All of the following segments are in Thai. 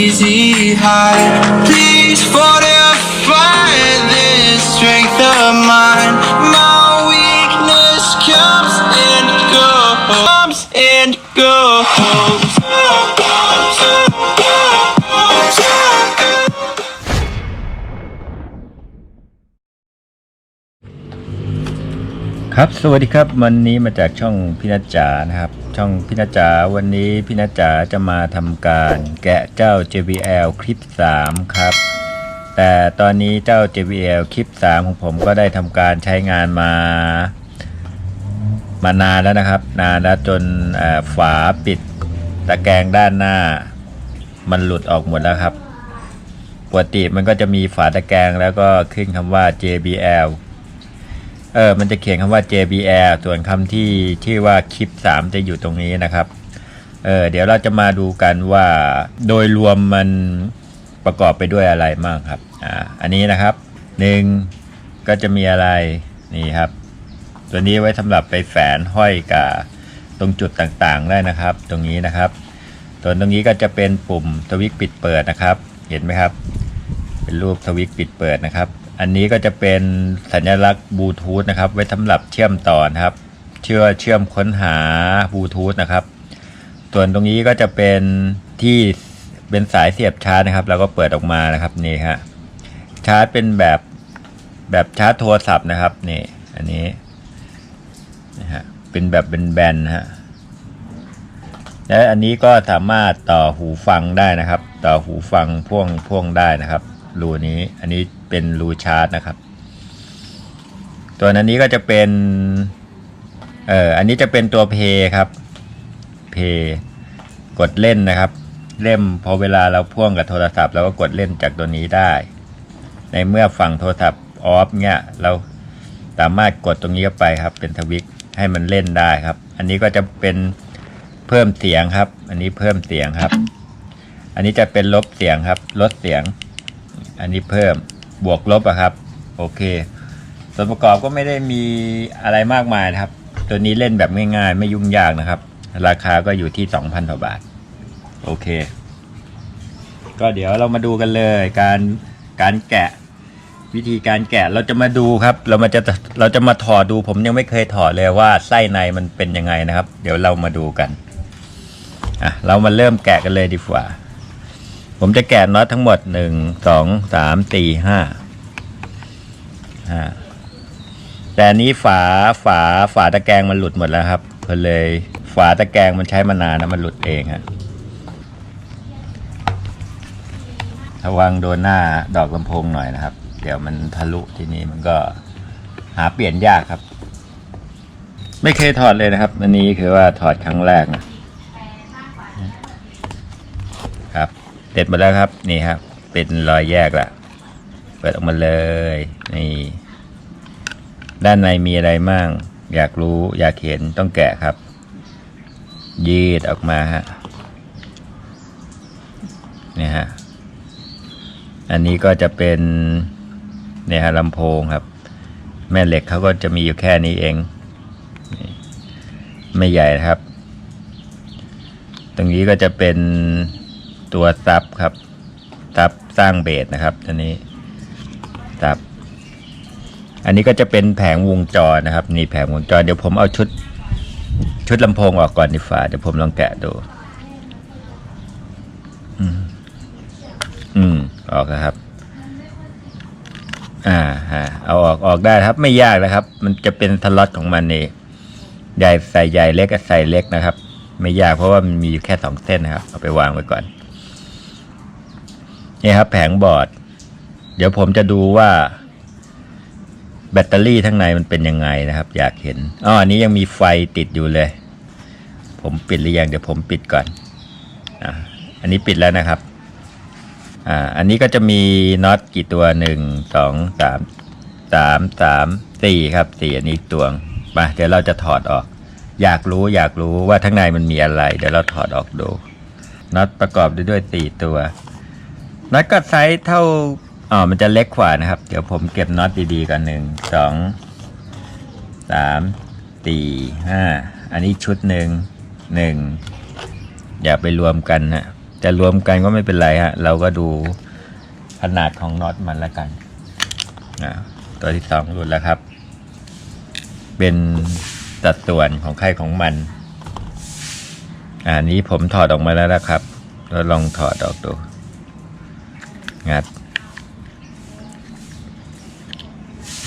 easy high. Please fortify ครับสวัสดีครับวันนี้มาจากช่องพินาจานะครับ ช่องพินาจาวันนี้พินาจาจะมาทำการแกะเจ้า JBL คลิป 3 ครับ แต่ตอนนี้เจ้า JBL คลิป 3 ของผมก็ได้ทำการใช้งานมามานานแล้วนะครับ นานแล้วจนฝาปิดตะแกรงด้านหน้า มันหลุดออกหมดแล้วครับปกติมันก็จะมีฝาตะแกรงแล้วก็ขึ้นคำว่า JBL เออมันจะเขียนคำว่า JBL ส่วนคำที่ชื่ว่าคลิป 3 จะอยู่ตรงนี้นะครับ เออเดี๋ยวเราจะมาดูกันว่าโดยรวมมันประกอบไปด้วยอะไรบ้างครับ อ่า อันนี้นะครับหนึ่งก็จะมีอะไรนี่ครับ ตัวนี้ไว้สำหรับไปแฝนห้อยกับตรงจุดต่างๆได้นะครับ ตรงนี้นะครับส่วนตรงนี้ก็จะเป็นปุ่มสวิตช์ปิดเปิดนะครับ เห็นไหมครับ เป็นรูปสวิตช์ปิดเปิดนะครับ อันนี้ก็จะเป็นสัญลักษณ์บลูทูธนะครับ ไว้สำหรับเชื่อมต่อนะครับ เชื่อเชื่อมค้นหาบลูทูธนะครับ ส่วนตรงนี้ก็จะเป็นที่เป็นสายเสียบชาร์จนะครับเราก็เปิดออกมานะครับนี่ฮะชาร์จเป็นแบบแบบชาร์จโทรศัพท์นะครับนี่อันนี้นะฮะเป็นแบบเป็นแบนฮะและอันนี้ก็สามารถต่อหูฟังได้นะครับ ต่อหูฟังพ่วงพ่วงได้นะครับรูนี้อันนี้ เป็นรูชาร์จนะครับ ตัวอันนี้ก็จะเป็นเอ่ออันนี้จะเป็นตัวเพย์ครับเพย์กดเล่นนะครับ เล่มพอเวลาเราพ่วงกับโทรศัพท์เราก็กดเล่นจากตัวนี้ได้ ในเมื่อฝั่งโทรศัพท์ออฟเนี่ยเราสามารถกดตรงนี้เข้าไปครับ เป็นทวิกให้มันเล่นได้ครับ อันนี้ก็จะเป็นเพิ่มเสียงครับ อันนี้เพิ่มเสียงครับ อันนี้จะเป็นลบเสียงครับ ลดเสียง อันนี้เพิ่ม บวกลบอะครับ โอเค ส่วนประกอบก็ไม่ได้มีอะไรมากมายนะครับ ตัวนี้เล่นแบบง่ายๆ ไม่ยุ่งยากนะครับ ราคาก็อยู่ที่ 2,000กว่าบาท โอเค ก็เดี๋ยวเรามาดูกันเลยการการแกะวิธีการแกะเราจะมาดูครับ เรามาจะเราจะมาถอดดูผมยังไม่เคยถอดเลยว่าไส้ในมันเป็นยังไงนะครับ เดี๋ยวเรามาดูกันอะเรามาเริ่มแกะกันเลยดีกว่า ผมจะแกะน็อตทั้งหมดหนึ่งสองสามสี่ห้าห้าแต่นี้ฝาฝาฝาตะแกรงมันหลุดหมดแล้วครับก็เลย ฝาตะแกรงมันใช้มานานนะมันหลุดเองฮะระวังโดนหน้าดอกลำโพงหน่อยนะครับ เดี๋ยวมันทะลุที่นี้มันก็หาเปลี่ยนยากครับ ไม่เคยถอดเลยนะครับ อันนี้คือว่าถอดครั้งแรกนะ ครับเด็ดหมาแล้วครับนี่ครับ เป็นรอยแยกละเปิดออกมาเลยนี่ด้านในมีอะไรมั่งอยากรู้อยากเห็นต้องแกะครับ ยืดออกมาฮะนี่ฮะอันนี้ก็จะเป็นเนี่ยฮะลำโพงครับ แม่เหล็กเขาก็จะมีอยู่แค่นี้เอง ไม่ใหญ่ครับ ตรงนี้ก็จะเป็น ตัวซับครับซับสร้างเบสนะครับอันนี้ซับอันนี้ก็จะเป็นแผงวงจรนะครับ นี่แผงวงจรเดี๋ยวผมเอาชุด ชุดลำโพงออกก่อนดีฝ่าเดี๋ยวผมลองแกะดู อืมอืมออกนะครับ อ่าฮะเอาออกออกได้ครับ ไม่ยากนะครับ มันจะเป็นสล็อตของมันนี่ใหญ่ใส่ใหญ่เล็กก็ใส่เล็กนะครับ ไม่ยากเพราะว่ามันมีแค่สองเส้นนะครับ เอาไปวางไว้ก่อน นี่ครับแผงบอร์ด เดี๋ยวผมจะดูว่า แบตเตอรี่ทั้งในมันเป็นยังไงนะครับ อยากเห็นอ๋ออันนี้ยังมีไฟติดอยู่เลย ผมปิดหรือยังเดี๋ยวผมปิดก่อนอ่าอันนี้ปิดแล้วนะครับอ่าอันนี้ก็จะมีน็อตกี่ตัวหนึ่งสองสามสามสามสี่ครับสี่อันนี้ตัวมาเดี๋ยวเราจะถอดออก อยากรู้อยากรู้ว่าข้งในมันมีอะไร เดี๋ยวเราถอดออกดูน็อตประกอบด้วยด้วยสี่ตัว น็อตก็ไซส์เท่าอ๋อมันจะเล็กกว่านะครับ เดี๋ยวผมเก็บน็อตดีๆกันหนึ่งสองสามสี่ห้าอันนี้ชุดหนึ่งหนึ่งอย่าไปรวมกันนะแต่รวมกันก็ไม่เป็นไรฮะเราก็ดูขนาดของน็อตมันล้วกันตัวที่สองหลุดแล้วครับ เป็นสัดส่วนของใครของมันอันนี้ผมถอดออกมาแล้วนะครับเราลองถอดออกดู งัด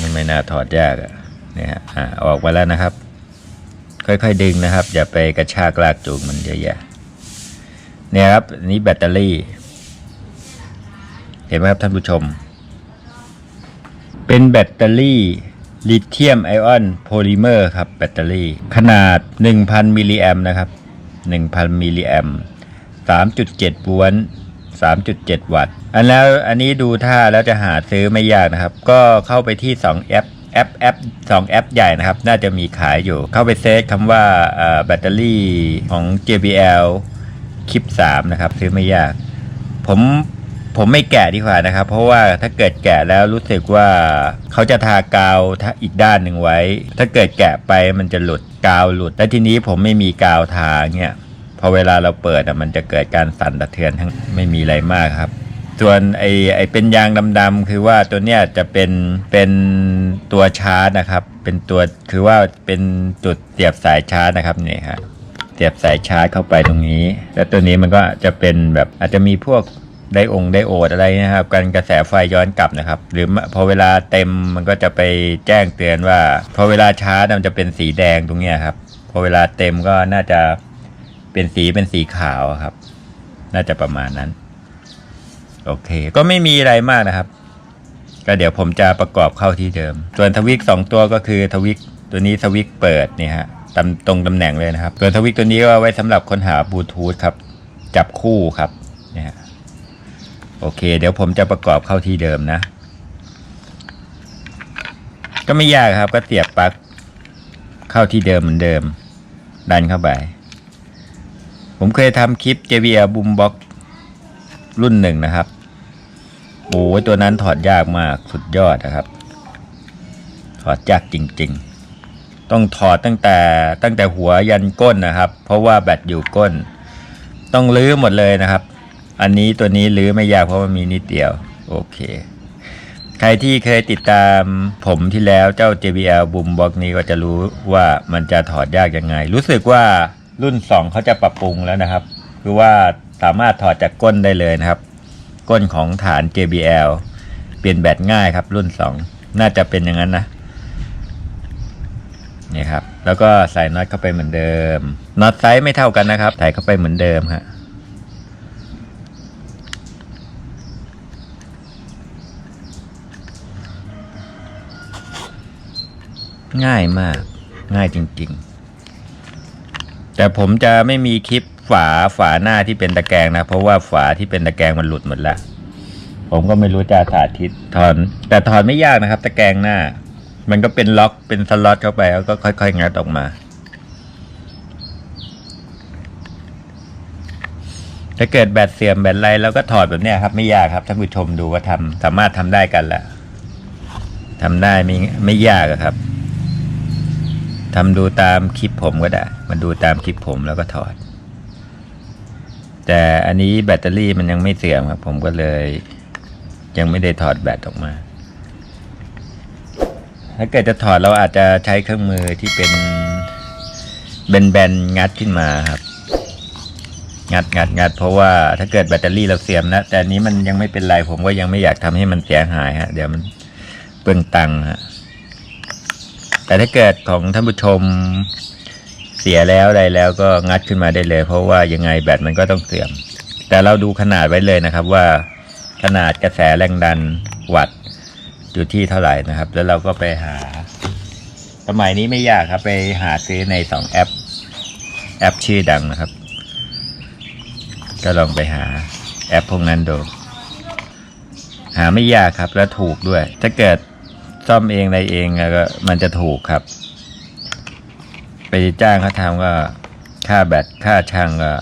มันไม่น่าถอดยากอะเนี่ยฮะอ่าออกมาแล้วนะครับ ค่อยๆดึงนะครับ อย่าไปกระชากลากจูงมันเยอะแยะเนี่ยครับนี้แบตเตอรี่ เห็นไหมครับท่านผู้ชม เป็นแบตเตอรี่ลิเธียมไอออนโพลิเมอร์ครับแบตเตอรี่ ขนาด 1,000มิลลิแอมนะครับ 1,000มิลลิแอม3.7โวลต์ 3.7 วัตต์ อันแล้วอันนี้ดูท่าแล้วจะหาซื้อไม่ยากนะครับ ก็เข้าไปที่ 2 แอปแอปแอปสองแอปใหญ่นะครับ น่าจะมีขายอยู่ เข้าไปเซิร์ชคำว่าแบตเตอรี่ของ JBL คลิป 3 นะครับ ซื้อไม่ยาก ผมผมไม่แกะดีกว่านะครับ เพราะว่าถ้าเกิดแกะแล้วรู้สึกว่าเขาจะทากาวาอีกด้านหนึ่งไว้ ถ้าเกิดแกะไปมันจะหลุดกาวหลุด และทีนี้ผมไม่มีกาวทาเนี่ย อเวลาเราเปิดอะมันจะเกิดการสั่นสะเทือนทั้งไม่มีอะไรมากครับ ส่วนไอไอเป็นยางดำๆคือว่าตัวเนี้ยจะเป็นเป็นตัวชาร์จนะครับ เป็นตัวคือว่าเป็นจุดเสียบสายชาร์จนะครับนี่ครับเสียบสายชาร์จเข้าไปตรงนี้ แล้วตัวนี้มันก็จะเป็นแบบอาจจะมีพวกไดองไดโอดอะไรนะครับกันกระแสไฟย้อนกลับนะครับ หรือพอเวลาเต็มมันก็จะไปแจ้งเตือนว่า พอเวลาชาร์จมันจะเป็นสีแดงตรงเนี้ยครับ พอเวลาเต็มก็น่าจะ เป็นสีเป็นสีขาวครับ น่าจะประมาณนั้น โอเค ก็ไม่มีอะไรมากนะครับ ก็เดี๋ยวผมจะประกอบเข้าที่เดิม ส่วนทวิกสองตัวก็คือทวิกตัวนี้ทวิกเปิดเนี่ยฮะตำตรงตำแหน่งเลยนะครับ ส่วนทวิกตัวนี้ก็ไว้สำหรับค้นหาบลูทูธครับ จับคู่ครับเนี่ยโอเค เดี๋ยวผมจะประกอบเข้าที่เดิมนะ ก็ไม่ยากครับ ก็เสียบปลั๊กเข้าที่เดิมเหมือนเดิม ดันเข้าไป ผมเคยทำคลิป JBL Boom Box รุ่นหนึ่งนะครับโอ้ยตัวนั้นถอดยากมากสุดยอดนะครับ ถอดยากจริง ๆ ต้องถอดตั้งแต่ตั้งแต่หัวยันก้นนะครับ เพราะว่าแบตอยู่ก้น ต้องลื้อหมดเลยนะครับ อันนี้ตัวนี้ลื้อไม่ยากเพราะมันมีนิดเดียว โอเค ใครที่เคยติดตามผมที่แล้วเจ้า JBL Boom Box นี้ก็จะรู้ว่ามันจะถอดยากยังไง รู้สึกว่า รุ่น 2เขาจะปรับปรุงแล้วนะครับ คือว่าสามารถถอดจากก้นได้เลยนะครับ ก้นของฐาน JBL เปลี่ยนแบตง่ายครับ รุ่น 2 น่าจะเป็นอย่างนั้นนะนี่ครับ แล้วก็ใส่น็อตเข้าไปเหมือนเดิมน็อตไซส์ไม่เท่ากันนะครับ ใส่เข้าไปเหมือนเดิมฮะง่ายมาก ง่ายจริง ๆ แต่ผมจะไม่มีคลิปฝาฝาหน้าที่เป็นตะแกรงนะ เพราะว่าฝาที่เป็นตะแกรงมันหลุดหมดแล้วผมก็ไม่รู้จะสาธิตถอน แต่ถอนไม่ยากนะครับ ตะแกรงหน้า มันก็เป็นล็อกเป็นสล็อตเข้าไปแล้วก็ค่อยๆงัดออกมาถ้าเกิดแบตเสื่อมแบตไรเราก็ถอดแบบนี้ครับ ไม่ยากครับท่านผู้ชมดูว่าทำสามารถทำได้กันแหละทำได้ไม่ไม่ยากครับ ทำดูตามคลิปผมก็ได้ มาดูตามคลิปผมแล้วก็ถอด แต่อันนี้แบตเตอรี่มันยังไม่เสื่อมครับ ผมก็เลย ยังไม่ได้ถอดแบตออกมา ถ้าเกิดจะถอดเราอาจจะใช้เครื่องมือที่เป็นแบนๆงัดขึ้นมาครับ งัดงัดงัดเพราะว่าถ้าเกิดแบตเตอรี่เราเสื่อมนะแต่อันนี้มันยังไม่เป็นไรผมก็ยังไม่อยากทำให้มันเสียหายฮะ เดี๋ยวมันเปลืองตังค์ฮะ แต่ถ้าเกิดของท่านผู้ชมเสียแล้วอะไรแล้วก็งัดขึ้นมาได้เลย เพราะว่ายังไงแบตมันก็ต้องเสื่อม แต่เราดูขนาดไว้เลยนะครับว่าขนาดกระแสแรงดันวัตต์อยู่ที่เท่าไหร่นะครับ แล้วเราก็ไปหา สมัยนี้ไม่ยากครับ ไปหาซื้อในสองแอป แอปชื่อดังนะครับ ก็ลองไปหาแอปพวกนั้นดูหาไม่ยากครับแล้วถูกด้วย ถ้าเกิด ซ่อมเองอะไรเองก็มันจะถูกครับ ไปจ้างเขาทำก็ค่าแบตค่าช่างก็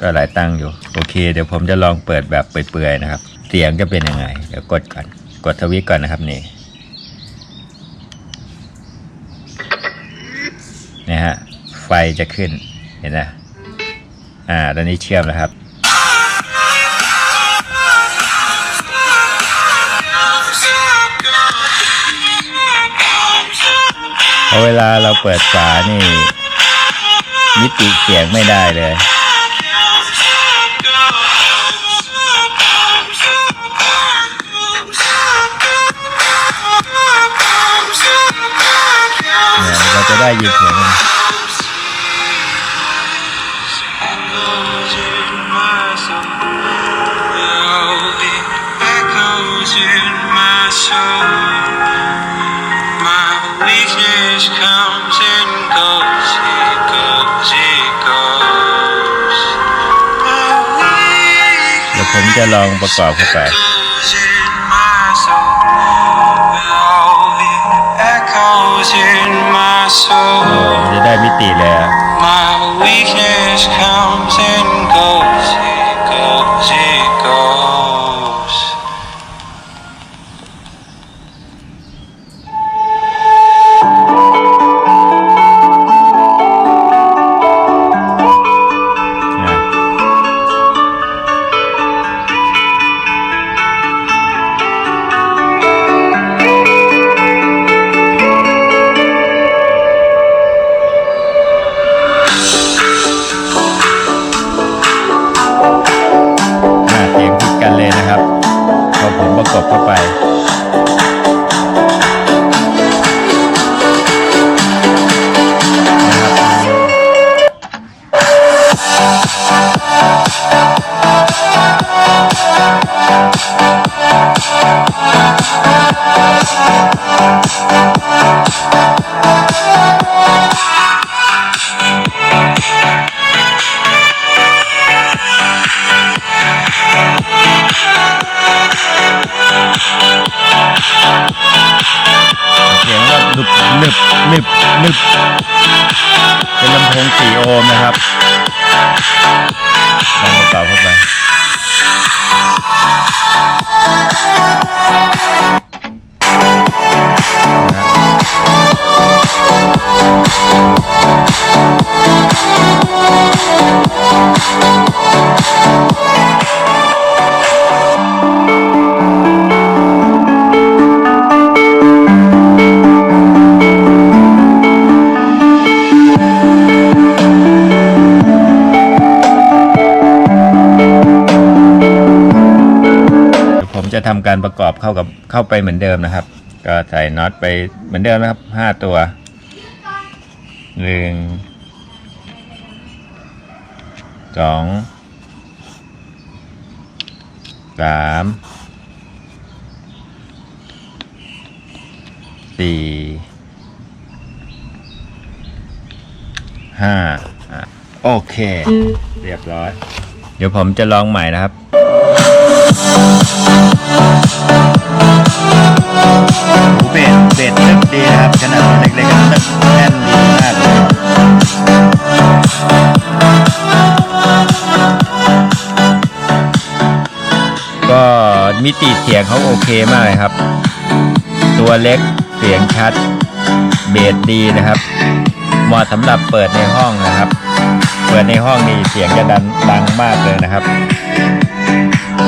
ก็หลายตังค์อยู่ โอเค เดี๋ยวผมจะลองเปิดแบบเปื่อยๆนะครับ เสียงจะเป็นยังไง เดี๋ยวกดก่อน กดทวิตก่อนนะครับนี่นะฮะไฟจะขึ้นเห็นนะอ่าตอนนี้เชื่อมแล้วครับ เวลาเราเปิดฝานี่มิติเสียงไม่ได้เลย เนี่ยเราจะได้ยินเสียงมัน จะลองประกอบเข้าไปจะได้มิติแล้ว กันเลยนะครับพอผมประกบเข้าไป นึบนึบเป็นลำโพงสี่โอห์มนะครับลองประกอเข้าไป ทำการประกอบเข้ากับเข้าไปเหมือนเดิมนะครับ ก็ใส่น็อตไปเหมือนเดิมนะครับห้าตัวหนึ่งสองสามสี่ห้าอะโอเค เรียบร้อย เดี๋ยวผมจะลองใหม่นะครับ หูเบสเบสตึกดีนะครับขนาดเล็กๆนึกแน่นดีมากเลยก็มิติเสียงเขาโอเคมากเลยครับ ตัวเล็กเสียงชัด เบสดีนะครับเหมาะสำหรับเปิดในห้องนะครับ เปิดในห้องนี่เสียงจะดังดังมากเลยนะครับ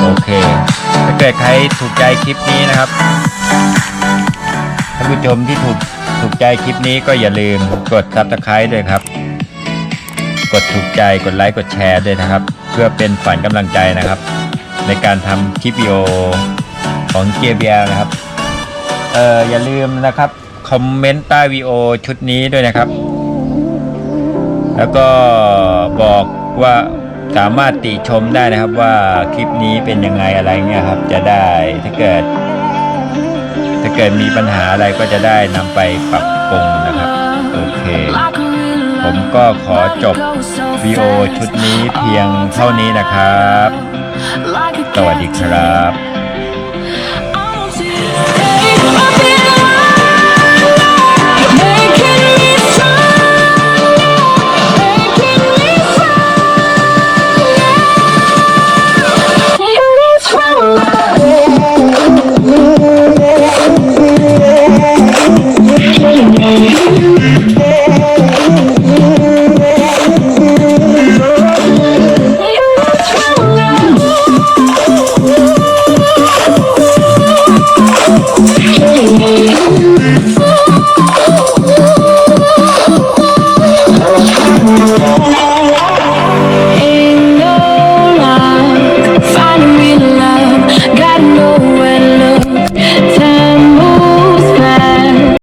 โอเค ถ้าเกิดใครถูกใจคลิปนี้นะครับท่านผู้ชมที่ถูกถูกใจคลิปนี้ก็อย่าลืมกด subscribe ด้วยครับ กดถูกใจกดไลค์กดแชร์ด้วยนะครับ เพื่อเป็นฝันกำลังใจนะครับ ในการทำคลิปวิดีโอของเกียร์เบียนะครับเอออย่าลืมนะครับคอมเมนต์ใต้วีดีโอชุดนี้ด้วยนะครับ แล้วก็บอกว่า สามารถติชมได้นะครับว่าคลิปนี้เป็นยังไงอะไรเงี้ยครับ จะได้ถ้าเกิด ถ้าเกิดมีปัญหาอะไรก็จะได้นำไปปรับปรุงนะครับ โอเค ผมก็ขอจบวีโอชุดนี้เพียงเท่านี้นะครับ สวัสดีครับ